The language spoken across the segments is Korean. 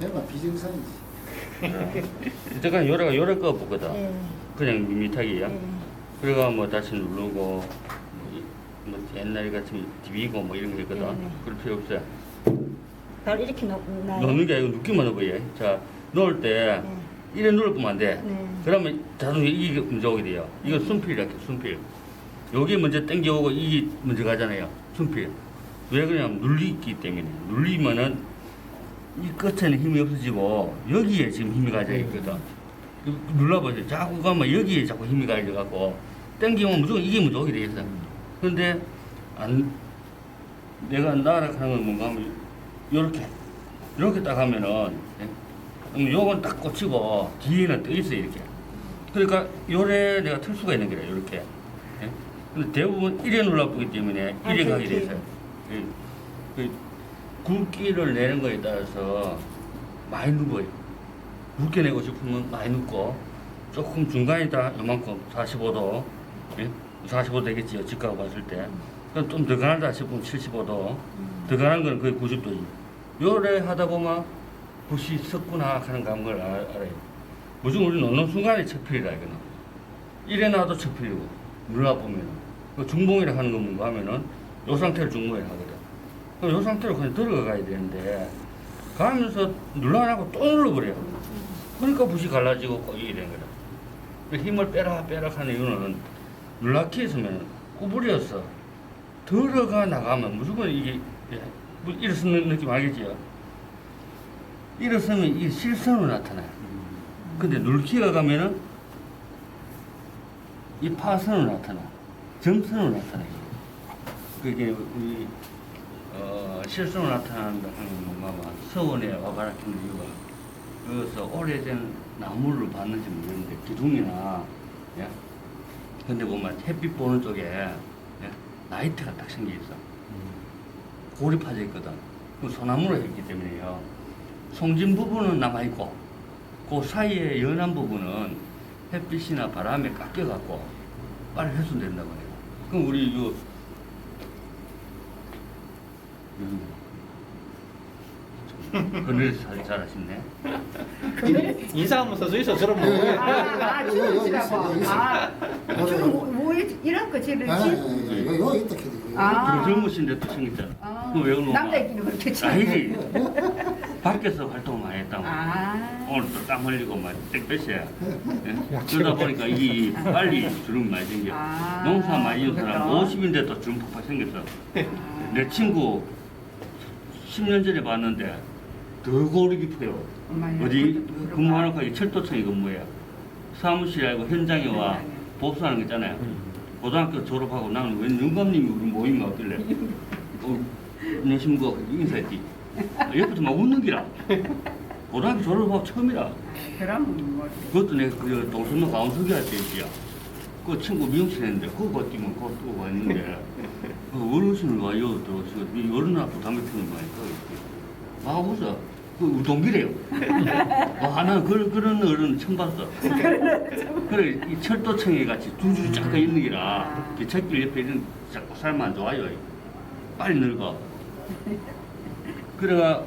대만 비정상이지. 잠깐 요래가 요래 거 보거든. 예. 그냥 밋밋하게요. 예. 그래가 뭐 다시 누르고 뭐, 이- 뭐 옛날 같이 디비고 뭐 이런 거 있거든. 네, 네. 그럴 필요 없어요. 바로 이렇게 놓, 놔요. 넣는 게 아니고 눕기만 하고 예. 자 넣을 때 네. 이래 누르면 안 돼. 네. 그러면 자동으로 이게 먼저 오게 돼요. 이거 순필이라 해 순필. 여기 먼저 당겨오고 이게 먼저 가잖아요. 순필. 왜 그러냐면 눌리기 때문에 눌리면은 이 끝에는 힘이 없어지고 여기에 지금 힘이 가져 있거든. 그- 눌러보세요. 자꾸 가면 여기에 자꾸 힘이 가져 갖고 당기면 무조건 이게 돼 있어. 그런데 안 내가 날아가는 건 뭔가 하면 요렇게 이렇게 딱 하면은 예? 요건 딱 꽂히고 뒤에는 떠 있어 이렇게. 그러니까 요래 내가 틀 수가 있는 거래 요렇게. 예? 근데 대부분 이래 눌러보기 때문에 아, 이래 가게 돼 그렇지. 있어요. 예. 그 굵기를 내는 거에 따라서 많이 누워요. 굵게 내고 싶으면 많이 눕고 조금 중간이다 요만큼 45도 예? 45도 되겠지요 직각 봤을 때 그럼 좀 더 가난다 싶으면 75도 더 가난 건 거의 90도지 요래 하다 보면 붓이 섰구나 하는 감각을 알, 알아요 무조건 우리 넣는 순간에 척필이라 이거는 이래 놔도 척필이고 눌러보면 그 중봉이라 하는 건 뭔가 하면은 요 상태를 중봉이라 하거든 요 상태로 그냥 들어가야 되는데 가면서 눌러나고 또 눌러버려요 그러니까 붓이 갈라지고 되는 거다 그 힘을 빼라 빼라 하는 이유는 눌라키 있으면 구부려서 들어가 나가면 무조건 이게 예, 뭐 일어서는 느낌 알겠지요? 일어서면 이게 실선으로 나타나요. 근데 눌키가 가면은 이 파선으로 나타나. 점선으로 나타나요. 그게 우리 어, 실선으로 나타난다 하는 뭔가 막 서원에 하는 이유가 그래서 오래된 나무를 봤는지 모르겠는데 기둥이나 예? 근데 보면 햇빛 보는 쪽에 예? 나이트가 딱 생겨 있어. 고립화져 있거든. 그 소나무로 했기 때문에요. 송진 부분은 남아 있고, 그 사이에 연한 부분은 햇빛이나 바람에 깎여갖고 빨리 훼손된다고 해요. 그럼 우리 이거 그늘 잘 잘하시네. 인사하면 서주이소 저런 뭐 예, 예. 아, 아, 요 주무시라고. 있어요, 요 아, 있어요. 지금 뭐, 뭐 이- 이런 거 아, 지르지? 요, 요 있다 캐디. 아. 그 젊으신데 또 생겼잖아. 아, 그럼 왜 그러노? 남자끼리 그렇게 치 아니지. 밖에서 활동 많이 했다고. 아. 오늘 또 땀 흘리고 막 땡볕이야. 예? 그러다 보니까 이게 빨리 주름 많이 생겨. 아, 농사 많이 지은 사람 그렇죠. 50인데 또 주름 팍팍 생겼어. 내 친구 10년 전에 봤는데 더 고리 깊어요. 어디? 근무하는 거 철도청에 근무해요. 사무실에 알고 현장에 와. 보수하는 거 있잖아요. 고등학교 졸업하고 나는 웬 영감님이 우리 모임에 왔길래 어, 안녕하십니까 인사했지. 옆에서 막 웃는 기라. 고등학교 졸업하고 처음이라. 그럼 뭐 그것도 내가 그 동선로 가운소기 할때 있지요. 그 친구 미용실 했는데 그거 그거 뜨고 왔는데 그 어르신을 와요 들어오시고 이 어른하고 담배 피우는 거 아니까 와 보자 그 우동기래요. 와 나는 그런 그런 어른 처음 봤어. 그래 이 철도청에 같이 줄줄이 쫙 있는 기라 기찻길 옆에 있는 자꾸 살면 안 좋아요. 빨리 늙어. 그래가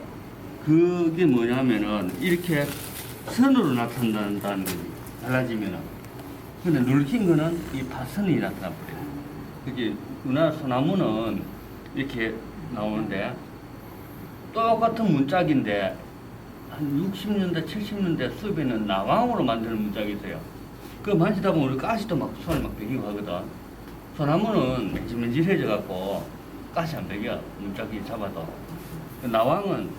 그게 뭐냐면은 이렇게 선으로 나타난다는 거지. 달라지면은. 근데 늙힌 거는 이 파선이 나타나 버려요. 그게 우리나라 소나무는 이렇게 나오는데 똑같은 문짝인데 한 60년대, 70년대 수입에는 나왕으로 만드는 문짝이 있어요. 그거 만지다 보면 우리 가시도 막 손에 막 베기고 하거든. 소나무는 맨질맨질해져 갖고 가시 안 베겨. 문짝이 잡아도. 그 나왕은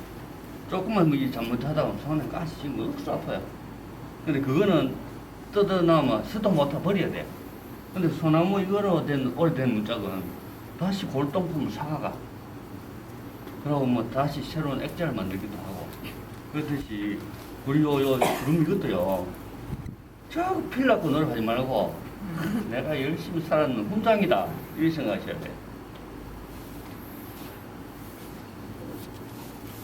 조금만 뭐이 잘못하다가 손에 가시 지금 억수 아파요. 근데 그거는 뜯어나면 쓰도 못하 버려야 돼. 근데 소나무 이거로 된 오래된 문짝은 다시 골동품을 사가가. 그러고 뭐 다시 새로운 액자를 만들기도 하고. 그렇듯이 우리 요, 요 주름 이것도요. 저 필라고 노력하지 말고 내가 열심히 살았는 훈장이다. 이렇게 생각하셔야 돼.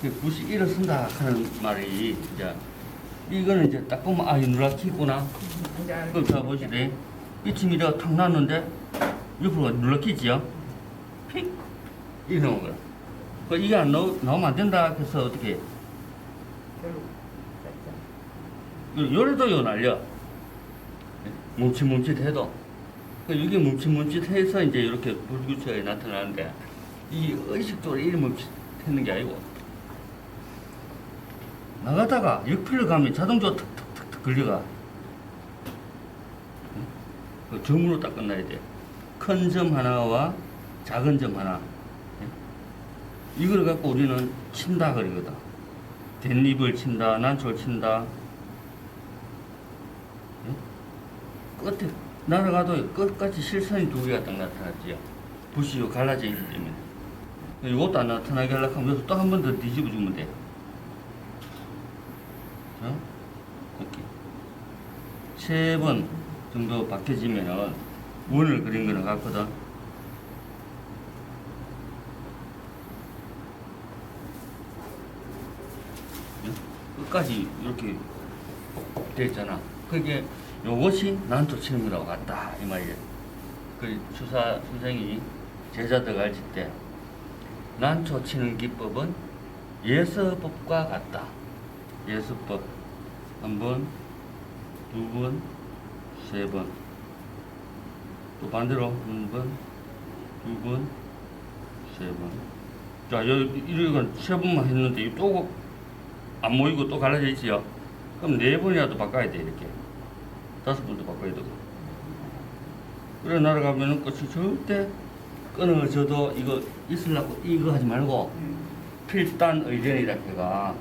그 붓이 일어선다 하는 말이 이제 이거는 이제 딱 보면 아, 이 누락키 있구나. 그럼 자 보시래. 이쯤 이래가 탁 났는데 옆으로 눌러키지요? 픽! 이러는 거야. 그 이게 안 나오, 나오면 안 된다 해서 어떻게 별로. 열도 요 날려. 뭉칫뭉칫해도. 그 이게 뭉칫뭉칫해서 이제 이렇게 불규칙하게 나타나는데 이 의식적으로 이리 뭉칫했는 게 아니고 나가다가 역필로 가면 자동적으로 탁탁탁탁 걸려가. 응? 그 점으로 딱 끝나야 돼. 큰 점 하나와 작은 점 하나. 응? 이걸 갖고 우리는 친다 그러거든. 댄립을 친다, 난초를 친다. 응? 끝에 날아가도 끝까지 실선이 두 개가 딱 나타났지요. 부시로 갈라져 있기 때문에. 이것도 안 나타나게 하려고 하면 또 한 번 더 뒤집어 주면 돼. 자, 이렇게. 세번 정도 바뀌어지면은 원을 그린 거는 같거든. 응? 끝까지 이렇게 됐잖아. 그게 요것이 난초 치는 거라고 같다 이 말이야. 그 주사 선생이 제자들 가르칠 때 난초 치는 기법은 예서법과 같다. 예서법 한 번, 두 번, 세 번. 또 반대로 한 번, 두 번, 세 번. 자, 여기 이건 세 번만 했는데 또안 모이고 또 갈라져 있지요. 그럼 네 번이라도 바꿔야 돼 이렇게. 다섯 번도 바꿔야 되고. 그래 날아가면은 끝이 절대 끊어져도 이거 있으려고 이거 하지 말고 필단 의견이라 해가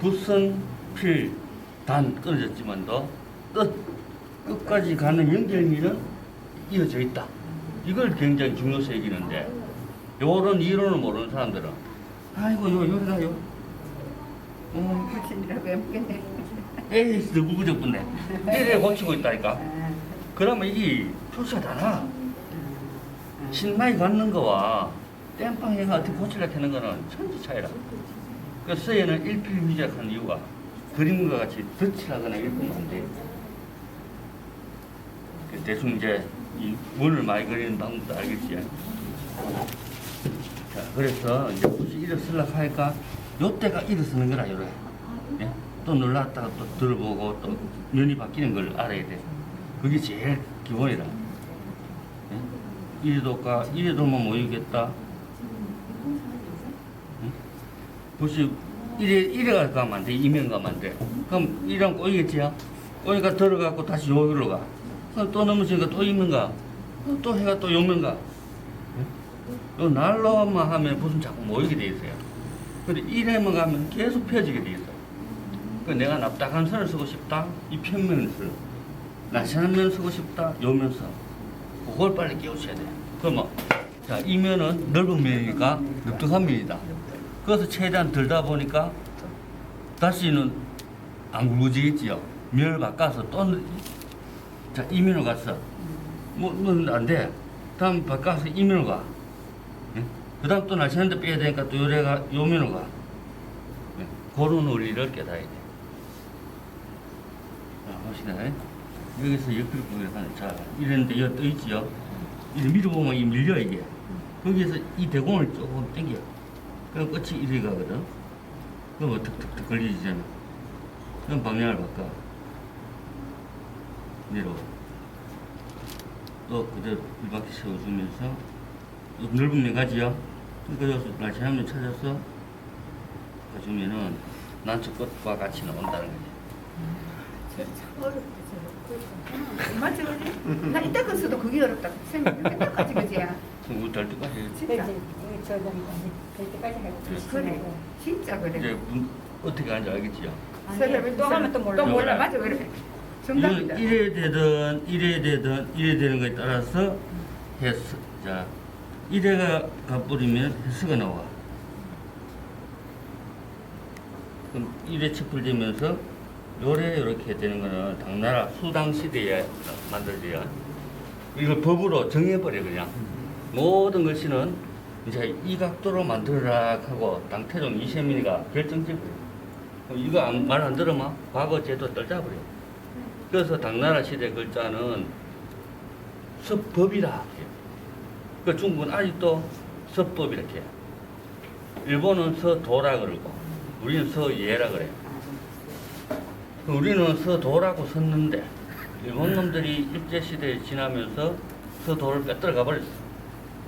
무슨 필 단 끊어졌지만도 끝 끝까지 가는 연결미는 이어져 있다. 이걸 굉장히 중요시 여기는데 요런 이론을 모르는 사람들은 아이고 요 여기다요. 어, 불친이라고 해먹겠네. 에이 누구 그저분네 이래 고치고 있다니까. 아, 그러면 이게 표시가 다나. 신나게 갖는 거와 땜빵이가 어떻게 고치려 하는 거는 천지 차이라. 그 서예는 일필휘작하는 이유가 그림과 같이 덧칠하거나 읽으면 안 돼. 그 대충 이제 이 원을 많이 그리는 방법도 알겠지. 자, 그래서 이제 굳이 이를 쓰려고 하니까 요때가 이를 쓰는 거라, 요래. 예? 또 눌렀다가 또 들어보고 또 면이 바뀌는 걸 알아야 돼. 그게 제일 기본이라. 예? 이래도가, 이래도만 모이겠다. 응? 혹시 이래, 이래 가면 안 돼. 이면 가면 안 돼. 그럼 이랑 꼬이겠지요? 꼬이니까 들어가고 다시 여기로 가. 그럼 또 넘어지니까 또 이면 가. 또 해가 또 요면가. 예? 요 날로만 하면 무슨 자꾸 모이게 돼 있어요. 근데 이래만 가면 계속 펴지게 돼 있어. 그 내가 납작한 선을 쓰고 싶다. 이 평면을 쓰. 날씬한 면 쓰고 싶다. 요면 써. 그걸 빨리 깨우쳐야 돼. 그러면 자, 이 면은 넓은 면이니까 넓적한 면이다. 그래서 최대한 들다 보니까 다시는 안 굵어지겠지요. 면을 바꿔서 또 자, 이 면으로 갔어. 뭐, 뭐, 안 돼. 다음 바꿔서 이 면으로 가. 그 다음 또 날씬한 데 빼야 되니까 또 요래가 요 면으로 가. 예? 그런 원리를 깨달아야 돼. 자, 봅시다. 여기서 옆으로 보면 자, 이랬는데 여기 떠 있지요. 이래 밀어보면 이 밀려, 이게. 거기에서 이 대공을 조금 당겨. 그럼 끝이 이리 가거든. 그럼 툭툭툭 걸리잖아. 그럼 방향을 바꿔. 내려. 또 그대로 이 바퀴 세워주면서 요 넓은 면 가지요. 그래서 날씬하면 찾아서 가주면은 난초 끝과 같이 나온다는 거지. 맞지, 그지? 나 이때까지도 그게 어렵다. 쌤, 이때까지 그지야. 그럼 우리 될 때까지 해야 지. 진짜. 때까지 하고 그래. 진짜 그래. 이제 문- 어떻게 하는지 알겠지요? 선생님이 또 하면 또 몰라. 또 몰라. 맞아, 그래. 정답이다. 이래 되든 이래 되든 이래 되는 거에 따라서 해서 자 이래가 가버리면 해서가 나와. 그럼 이래 척불되면서 요래 이렇게 되는 거는 당나라 수당 시대에 만들어져요. 이걸 법으로 정해버려 그냥 모든 것이는 이제 이 각도로 만들어라 하고 당태종 이세민이가 결정적이에요. 이거 말 안 들으면 과거 제도 떨자버려. 그래서 당나라 시대 글자는 서법이라 해요. 그 중국은 아직도 서법 이렇게. 일본은 서도라 그러고 우리는 서예라 그래. 우리는 서도라고 썼는데 일본 놈들이 일제 시대에 지나면서 서도를 빼들어가 버렸어.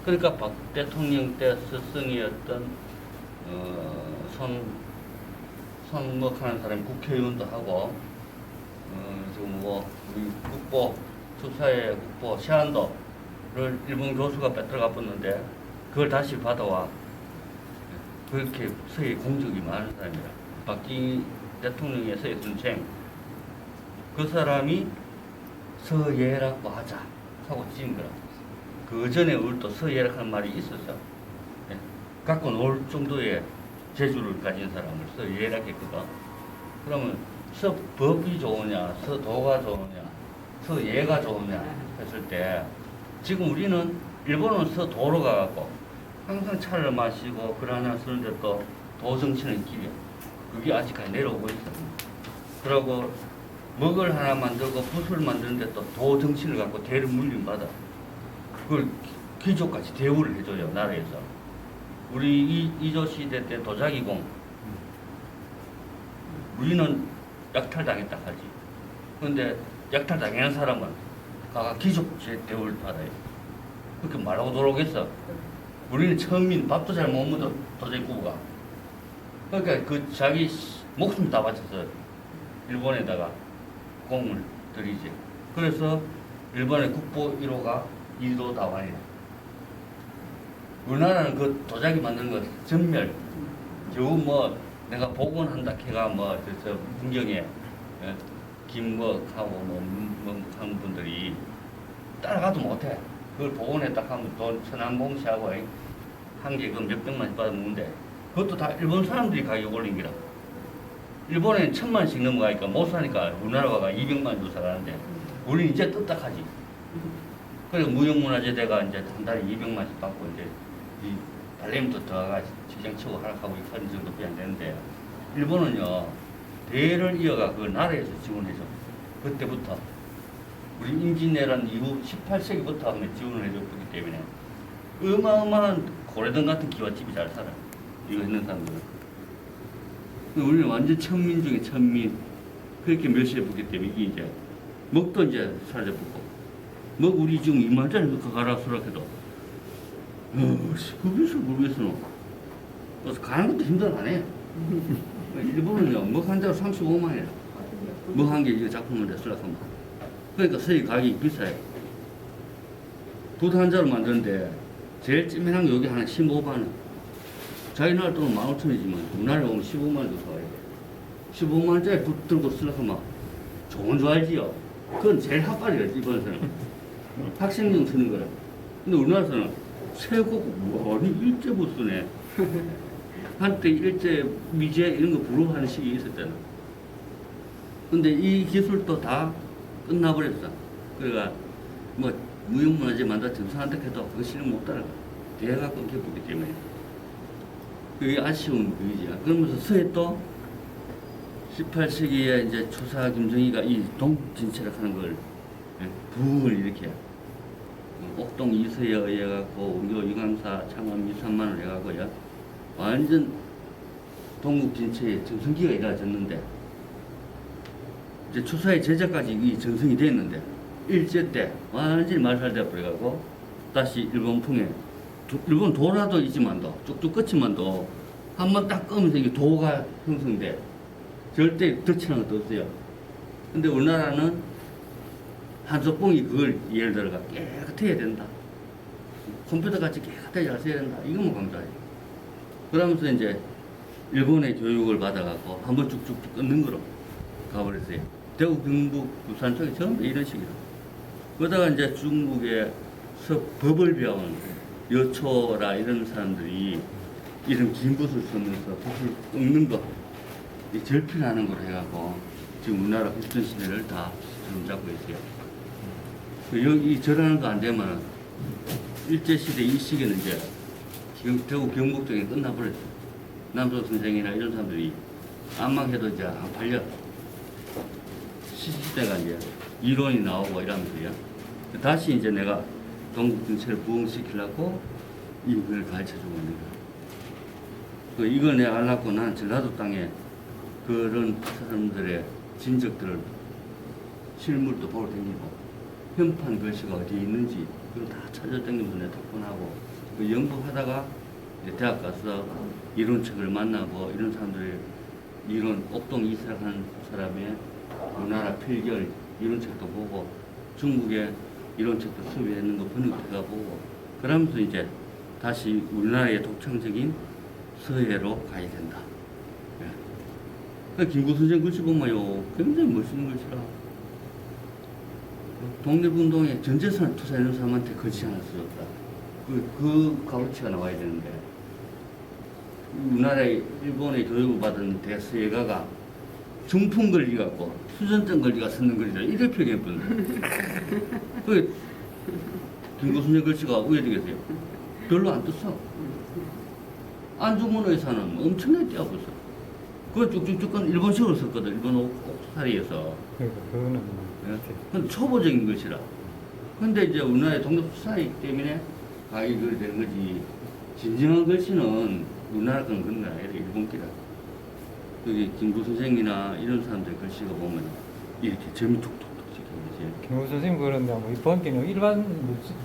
그러니까 박 대통령 때 스승이었던 어, 손 손목하는 사람이 국회의원도 하고 어, 지금 뭐 우리 국보 수사의 국보 시한도를 일본 교수가 빼들어가 버렸는데 그걸 다시 받아와. 그렇게 서해 공적이 많은 사람이라. 박정희 대통령의 서해 선생. 그 사람이 서예라고 하자. 하고 지은 거라 그 전에 우리 또 서예라 하는 말이 있었어 예. 갖고 놀 정도의 재주를 가진 사람을 서예라 했거든 그러면 서법이 좋으냐 서도가 좋으냐 서예가 좋으냐 했을 때 지금 우리는 일본은 서도로 가갖고 항상 차를 마시고 글 하나 쓰는데 또 도정치는 길이야. 그게 아직까지 내려오고 있어. 그러고 먹을 하나 만들고 붓을 만드는데 또 도정치를 갖고 대를 물림 받아. 그걸 귀족같이 대우를 해줘요, 나라에서. 우리 이, 이조 시대 때 도자기공. 우리는 약탈당했다 하지. 근데 약탈당한 사람은 가가 귀족 대우를 받아요. 그렇게 말하고 돌아오겠어. 우리는 처음인 밥도 잘 못 먹어 도저히 구가 그러니까 그 자기 시- 목숨 다 바쳐서 일본에다가 공을 들이지 그래서 일본의 국보 1호가 이도 다완이다 우리나라는 그 도자기 만드는 거 전멸 겨우 뭐 내가 복원한다 해가 뭐저 문경에 예, 김뭐하고 뭐한 분들이 따라가도 못해. 그걸 복원했다 하면 돈 천안봉시하고 한개그 몇백만씩 받아먹는데 그것도 다 일본 사람들이 가격 올린 기라. 일본에는 천만씩 넘어가니까 못 사니까 우리나라가 200만 주고 사가는데 우리는 이제 뚝딱하지. 그래서 무형문화재대가 이제 한 달에 200만씩 받고 이제 이 발레미도 들어가 직장 치고 하락하고 이런 정도밖에 안 되는데 일본은요 대를 이어가 그 나라에서 지원해줘. 그때부터 우리 임진왜란 이후 18세기부터 하면 지원을 해줬기 때문에 어마어마한 고래등 같은 기와집이 잘 살아. 이거 있는 사람들은. 우리는 완전 천민 중에 천민. 그렇게 멸시해보기 때문에 이게 이제 먹도 이제 사라져보고 먹 우리 지금 2만짜리 먹고 가라 수락해도 어, 그게서 모르겠어. 그래서 가는 것도 힘들어 안 해. 일본은요, 먹한 자로 35만이라. 먹한 게 이거 작품인데 수락하면. 그러니까 서희 가격이 비싸요. 붓한 자루 만드는데 제일 찌면한 게 여기 하나 15만 원. 자기 나라 돈은 15,000원이지만 우리나라에 오면 15만 원도 사와야 돼. 15만 원짜리 붓 들고 쓰려고 막 좋은 줄 알지요. 그건 제일 핫발이야, 일본에서는. 학생용 쓰는 거라. 근데 우리나라에서는 세고, 와, 니 일제 붓 쓰네. 한때 일제 미제 이런 거 부러워하는 시기 있었잖아. 근데 이 기술도 다 끝나버렸어. 그러니까 뭐 무형문화재 만다 정상한다 해도 그 실력 못 따라가. 대가 끊겨보기 때문에. 그게 아쉬운 그이지. 그러면서 서해 또 18세기에 이제 초사 김정희가 이 동진체를 하는 걸 예, 부흥을 어, 옥동 이서에 의해 갖고 우교 유강사 창원 2, 3만을 해 갖고요. 완전 동국진체의 정성기가 이루어졌는데 이제 추사의 제자까지 이 전성이 됐는데 일제 때 완전히 말살돼 버려가고 다시 일본풍에 도- 일본 도라도 있지만도 쭉쭉 끝이만도 한번 딱 끄면서 이게 도가 형성돼 절대 덧치는 것도 없어요. 근데 우리나라는 한석봉이 그걸 예를 들어가 깨끗해야 된다. 컴퓨터 같이 깨끗하게 잘 써야 된다. 이거만 감사해. 그러면서 이제 일본의 교육을 받아갖고 한번 쭉쭉쭉 끊는 거로 가버렸어요. 대구, 경북, 부산 쪽이 전부 이런 식이라. 그러다가 이제 중국에서 법을 배운 여초라 이런 사람들이 이런 긴 붓을 쓰면서 붓을 꺾는 거, 이 절필하는 걸 해갖고 지금 우리나라 휘스턴 시대를 다 주름 잡고 있어요. 그 여기 절하는 거 안 되면 일제시대 이 시기는 이제 지금 대구 경북 쪽에 끝나버렸어. 남도 선생이나 이런 사람들이 암망해도 이제 안 팔려. 시시대가 이제 이론이 나오고 이러면서요. 다시 이제 내가 동국 정체를 부흥시키려고 이걸 가르쳐 주고 있는 거야. 그 이걸 내가 알았고 난 전라도 땅에 그런 사람들의 진적들을 실물도 보러 다니고 현판 글씨가 어디에 있는지 그걸 다 찾아다니면서 답변하고 그 연구하다가 이제 대학 가서 이론책을 만나고 이런 사람들의 이론 옥동 이슬하는 사람의 우리나라 필결 이론책도 보고 중국의 이론책도 수비했는 거 번역해가 보고 그러면서 이제 다시 우리나라의 독창적인 서예로 가야 된다. 예. 그 김구 선생 글씨 보면 요 굉장히 멋있는 글씨라. 독립운동에 전 재산을 투자하는 사람한테 글씨 하나 써줬다. 그, 그 값어치가 나와야 되는데 우리나라의 일본의 교육을 받은 대서예가가 중풍 걸리 갖고 수전증 걸리가 쓰는 글이라 이래 표현했거든요. 그 김구 선생 글씨가 왜 되겠어요? 별로 안 떴어. 안중근 의사는 엄청나게 뛰어고 있어. 그걸 쭉쭉쭉 건 일본식으로 썼거든. 일본 옥- 옥사리에서. 그러니까 그거는 뭐 예? 근데 초보적인 것이라. 근데 이제 우리나라의 독립 수사이기 때문에 가이글 되는 거지. 진정한 글씨는 우리나라 건 그런 거 아니라 일본 기라. 여기 김구 선생이나 이런 사람들 글씨가 보면 이렇게 점이 툭툭 김우 선생님 그런데 뭐 이번기는 일반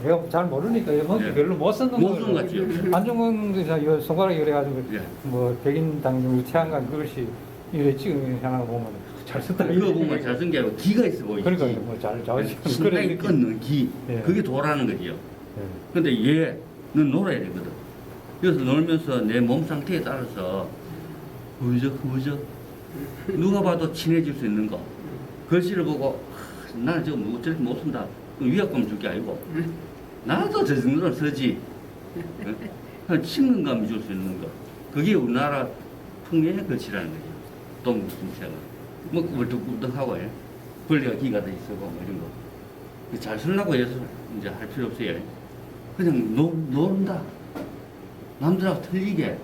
내가 잘 모르니까 이 번기 예. 별로 못못쓴것 같지요. 안중근 의사 이 손가락이 그래가지고 예. 뭐 백인 당중 유태한간 그것이 이래 찍은 하나 보면 잘 썼다. 이거 보면 잘 쓴 게 아니고 기가 있어 보이지. 그러니까 뭐잘잘 찍은 신나게. 끊는 기. 예. 그게 도라는 거지요. 예. 근데 얘는 놀아야 되거든. 그래서 놀면서 내 몸 상태에 따라서 흐적 흐적 누가 봐도 친해질 수 있는 거. 글씨를 보고 하, 나는 지금 뭐 저렇게 못 쓴다. 그럼 위압감 줄게 아니고 나도 저 정도는 쓰지. 예? 그냥 친근감이 줄 수 있는 거. 그게 우리나라 풍의 글씨라는 거죠. 동국 진짜가. 뭐 꾸불뚝꾸불뚝하고 예. 벌레가 기가 돼 있어고 뭐 이런 거. 잘 쓰려고 해서 이제 할 필요 없어요. 그냥 노, 노른다. 남들하고 틀리게.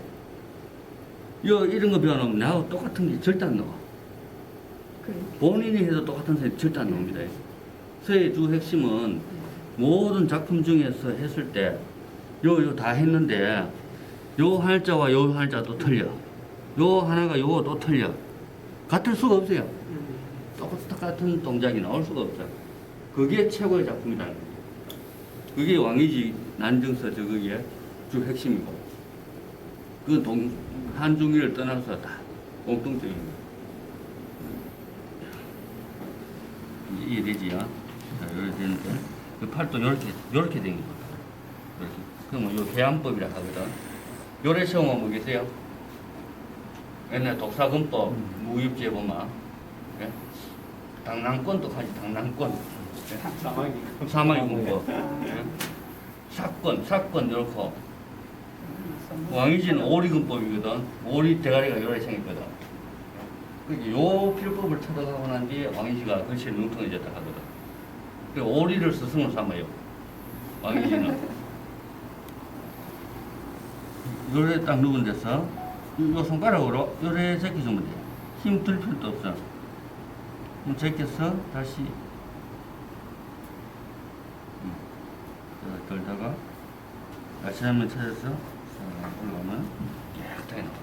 요, 이런 거 배워놓으면 나하고 똑같은 게 절대 안 나와. 본인이 해도 똑같은 게 절대 안 나옵니다. 서의 주 핵심은 모든 작품 중에서 했을 때, 요, 요 다 했는데, 요 할자와 요 할자 또 틀려. 요 하나가 요거 또 틀려. 같을 수가 없어요. 똑같은 동작이 나올 수가 없어. 그게 최고의 작품이라는 거죠. 그게 왕이지 난정서 저거기에 주 핵심이고. 그 동, 한중일을 떠나서 다 공통적인 거. 이해되지요? 자, 이렇게 되는데, 그 팔도 이렇게, 이렇게 된 거. 이렇게. 그러면 요 해안법이라 하거든. 요래 시험은 뭐겠어요? 옛날 독사금법 무입지에 보면, 예? 당랑권도 가지, 당랑권. 예? 사마귀 공법. 예? 사건, 사건, 이렇고. 왕이지는 오리근법이거든. 오리 대가리가 요래 생겼거든. 그요 필법을 찾아가고 난 뒤에 왕이지가 글씨를 능통해졌다 하거든. 그 오리를 스승으로 삼아요. 왕이지는. 요래 딱 누운 데서 요 손가락으로 요래 제껴주면 돼. 힘들 필요도 없어. 힘 제껴서 다시 돌다가 다시 한번 찾아서 자, 올라오면 깨끗하게 나와.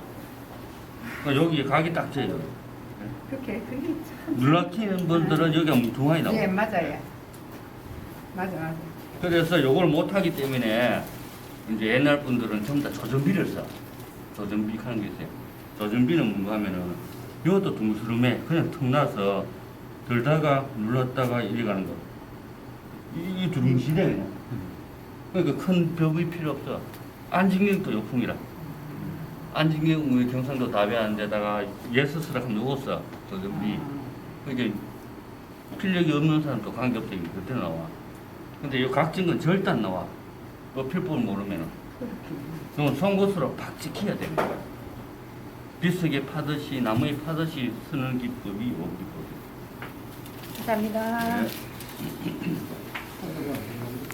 그러니까 여기 각이 딱 져요. 그렇게 그게 참. 눌러키는 분들은 여기가 뭉퉁하게 나와. 예 맞아요. 맞아 맞아. 그래서 요걸 못하기 때문에 이제 옛날 분들은 전부 다 조전비를 써. 조전비 하는 게 있어요. 조전비는 뭐 하면은 이것도 둥스름해. 그냥 턱 나서 들다가 눌렀다가 이래 가는 거. 이, 이 두릉시대 그냥. 그러니까 큰 벽이 필요 없어. 안진경도 요풍이라. 안진경 우리 경상도 답이하는 데다가 예스스라 하면 누웠어 조전비. 그러니까 필력이 없는 사람도 관계없이 그때 나와. 근데 이 각진 건 절대 안 나와. 그 필법을 모르면은. 그럼 송곳으로 팍 지켜야 됩니다. 비스게 파듯이, 나무에 파듯이 쓰는 기법이 요 기법이에요. 감사합니다. 네.